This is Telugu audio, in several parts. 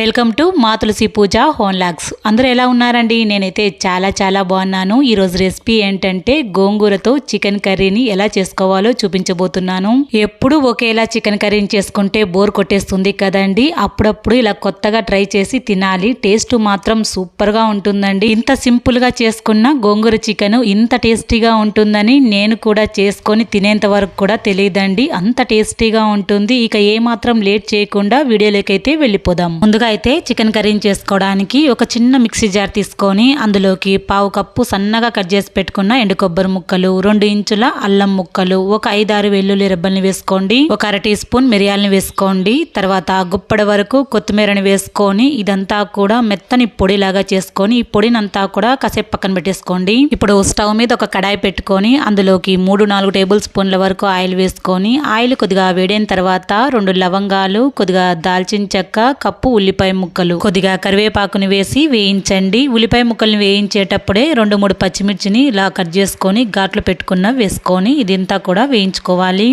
వెల్కమ్ టు మా తులసి పూజ హోన్ లాగ్స్. అందరూ ఎలా ఉన్నారండి? నేనైతే చాలా చాలా బాగున్నాను. ఈరోజు రెసిపీ ఏంటంటే గోంగూరతో చికెన్ కర్రీని ఎలా చేసుకోవాలో చూపించబోతున్నాను. ఎప్పుడు ఒకేలా చికెన్ కర్రీని చేసుకుంటే బోర్ కొట్టేస్తుంది కదండి. అప్పుడప్పుడు ఇలా కొత్తగా ట్రై చేసి తినాలి. టేస్ట్ మాత్రం సూపర్గా ఉంటుందండి. ఇంత సింపుల్గా చేసుకున్న గోంగూర చికెన్ ఇంత టేస్టీగా ఉంటుందని నేను కూడా చేసుకొని తినేంత వరకు కూడా తెలియదండి. అంత టేస్టీగా ఉంటుంది. ఇక ఏమాత్రం లేట్ చేయకుండా వీడియోలోకి అయితే వెళ్ళిపోదాం. ముందుగా అయితే చికెన్ కర్రీని చేసుకోవడానికి ఒక చిన్న మిక్సీ జార్ తీసుకొని అందులోకి పావు కప్పు సన్నగా కట్ చేసి పెట్టుకున్న ఎండు కొబ్బరి ముక్కలు రెండు ఇంచుల అల్లం ముక్కలు ఒక ఐదారు వెల్లుల్లి రెబ్బల్ని వేసుకోండి ఒక అర టీ స్పూన్ మిరియాలని వేసుకోండి తర్వాత గుప్పడి వరకు కొత్తిమీరని వేసుకొని ఇదంతా కూడా మెత్తని పొడిలాగా చేసుకొని ఈ పొడినంతా కూడా కాసేపు పక్కన పెట్టేసుకోండి. ఇప్పుడు స్టవ్ మీద ఒక కడాయి పెట్టుకొని అందులోకి మూడు నాలుగు టేబుల్ స్పూన్ల వరకు ఆయిల్ వేసుకొని ఆయిల్ కొద్దిగా వేడిన తర్వాత రెండు లవంగాలు కొద్దిగా దాల్చిన చెక్క కప్పు ఉల్లిపాయ ఉల్లిపాయ ముక్కలు. కొద్దిగా కరివేపాకుని వేసి వేయించండి. ఉల్లిపాయ ముక్కల్ని వేయించేటప్పుడే రెండు మూడు పచ్చిమిర్చిని ఇలా కట్ చేసుకొని ఘాట్లు పెట్టుకున్న వేసుకొని ఇదంతా కూడా వేయించుకోవాలి.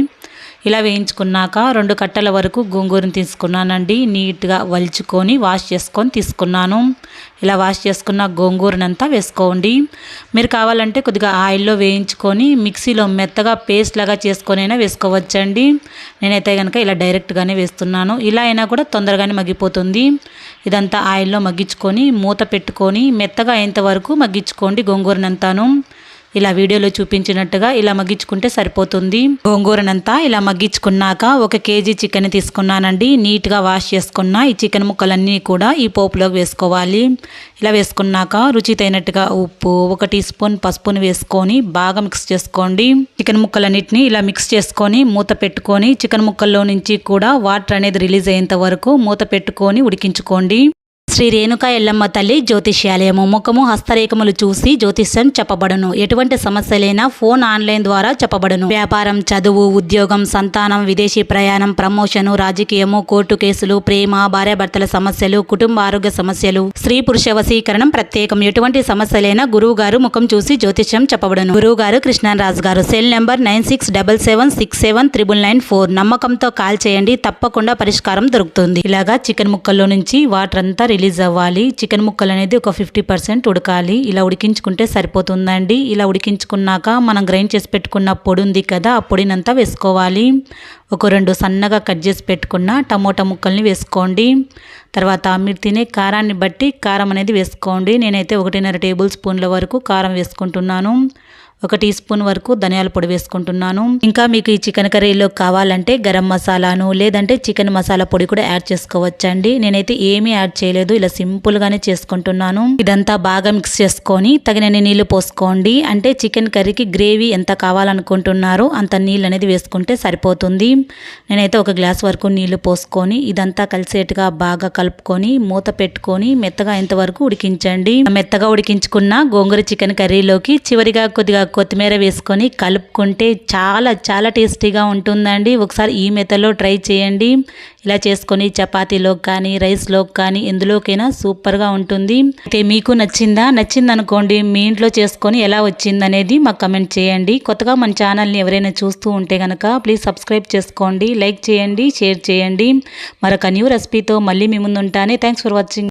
ఇలా వేయించుకున్నాక రెండు కట్టల వరకు గోంగూరను తీసుకున్నానండి. నీట్గా వలుచుకొని వాష్ చేసుకొని తీసుకున్నాను. ఇలా వాష్ చేసుకున్న గోంగూరనంతా వేసుకోండి. మీరు కావాలంటే కొద్దిగా ఆయిల్లో వేయించుకొని మిక్సీలో మెత్తగా పేస్ట్ లాగా చేసుకొనైనా వేసుకోవచ్చండి. నేనైతే కనుక ఇలా డైరెక్ట్గానే వేస్తున్నాను. ఇలా అయినా కూడా తొందరగానే మగ్గిపోతుంది. ఇదంతా ఆయిల్లో మగ్గించుకొని మూత పెట్టుకొని మెత్తగా అయ్యేంత వరకు మగ్గించుకోండి గోంగూరనంతాను. ఇలా వీడియోలో చూపించినట్టుగా ఇలా మగ్గించుకుంటే సరిపోతుంది. గోంగూరనంతా ఇలా మగ్గించుకున్నాక ఒక కేజీ చికెన్ తీసుకున్నానండి. నీట్గా వాష్ చేసుకున్న ఈ చికెన్ ముక్కలన్నీ కూడా ఈ పోపులోకి వేసుకోవాలి. ఇలా వేసుకున్నాక రుచి తగినట్టుగా ఉప్పు ఒక టీ స్పూన్ పసుపుని వేసుకొని బాగా మిక్స్ చేసుకోండి. చికెన్ ముక్కలన్నిటిని ఇలా మిక్స్ చేసుకొని మూత పెట్టుకొని చికెన్ ముక్కల్లో నుంచి కూడా వాటర్ అనేది రిలీజ్ అయ్యేంత వరకు మూత పెట్టుకొని ఉడికించుకోండి. శ్రీ రేణుకా ఎల్లమ్మ తల్లి జ్యోతిష్యాలయము. ముఖము హస్తరేఖములు చూసి జ్యోతిష్యం చెప్పబడును. ఎటువంటి సమస్యలైనా ఫోన్ ఆన్లైన్ ద్వారా చెప్పబడును. వ్యాపారం చదువు ఉద్యోగం సంతానం విదేశీ ప్రయాణం ప్రమోషను రాజకీయము కోర్టు కేసులు ప్రేమ భార్యాభర్తల సమస్యలు కుటుంబ ఆరోగ్య సమస్యలు స్త్రీ పురుష వశీకరణం ప్రత్యేకం. ఎటువంటి సమస్యలైనా గురువు గారు ముఖం చూసి జ్యోతిష్యం చెప్పబడును. గురువు గారు కృష్ణరాజు గారు. Cell number nine six double seven six seven triple nine four. నమ్మకంతో కాల్ చేయండి. తప్పకుండా పరిష్కారం దొరుకుతుంది. ఇలాగా చికెన్ ముక్కల్లో నుంచి వాటర్ అంతా రిలీజ్ అవ్వాలి. చికెన్ ముక్కలు అనేది ఒక ఫిఫ్టీ పర్సెంట్ ఉడకాలి. ఇలా ఉడికించుకుంటే సరిపోతుందండి. ఇలా ఉడికించుకున్నాక మనం గ్రైండ్ చేసి పెట్టుకున్న పొడి ఉంది కదా ఆ పొడినంతా వేసుకోవాలి. ఒక రెండు సన్నగా కట్ చేసి పెట్టుకున్న టమోటా ముక్కల్ని వేసుకోండి. తర్వాత మీరు తినే కారాన్ని బట్టి కారం అనేది వేసుకోండి. నేనైతే ఒకటిన్నర టేబుల్ స్పూన్ల వరకు కారం వేసుకుంటున్నాను. ఒక టీ స్పూన్ వరకు ధనియాల పొడి వేసుకుంటున్నాను. ఇంకా మీకు ఈ చికెన్ కర్రీలో కావాలంటే గరం మసాలాను లేదంటే చికెన్ మసాలా పొడి కూడా యాడ్ చేసుకోవచ్చండి. నేనైతే ఏమీ యాడ్ చేయలేదు ఇలా సింపుల్గానే చేసుకుంటున్నాను. ఇదంతా బాగా మిక్స్ చేసుకొని తగినన్ని నీళ్ళు పోసుకోండి. అంటే చికెన్ కర్రీకి గ్రేవీ ఎంత కావాలనుకుంటున్నారో అంత నీళ్ళు అనేది వేసుకుంటే సరిపోతుంది. నేనైతే ఒక గ్లాస్ వరకు నీళ్ళు పోసుకొని ఇదంతా కలిసేట్టుగా బాగా కలుపుకొని మూత పెట్టుకొని మెత్తగా ఎంతవరకు ఉడికించండి. మెత్తగా ఉడికించుకున్న గోంగూర చికెన్ కర్రీలోకి చివరిగా కొద్దిగా కొత్తిమీర వేసుకొని కలుపుకుంటే చాలా చాలా టేస్టీగా ఉంటుందండి. ఒకసారి ఈ మెథడ్లో ట్రై చేయండి. ఇలా చేసుకొని చపాతీలోకి కానీ రైస్లోకి కానీ ఎందులోకైనా సూపర్గా ఉంటుంది. అయితే మీకు నచ్చిందా? నచ్చింది అనుకోండి మీ ఇంట్లో చేసుకొని ఎలా వచ్చింది అనేది మాకు కమెంట్ చేయండి. కొత్తగా మన ఛానల్ని ఎవరైనా చూస్తూ ఉంటే కనుక ప్లీజ్ సబ్స్క్రైబ్ చేసుకోండి లైక్ చేయండి షేర్ చేయండి. మరొక న్యూ రెసిపీతో మళ్ళీ మీ ముందు ఉంటానే థ్యాంక్స్ ఫర్ వాచింగ్.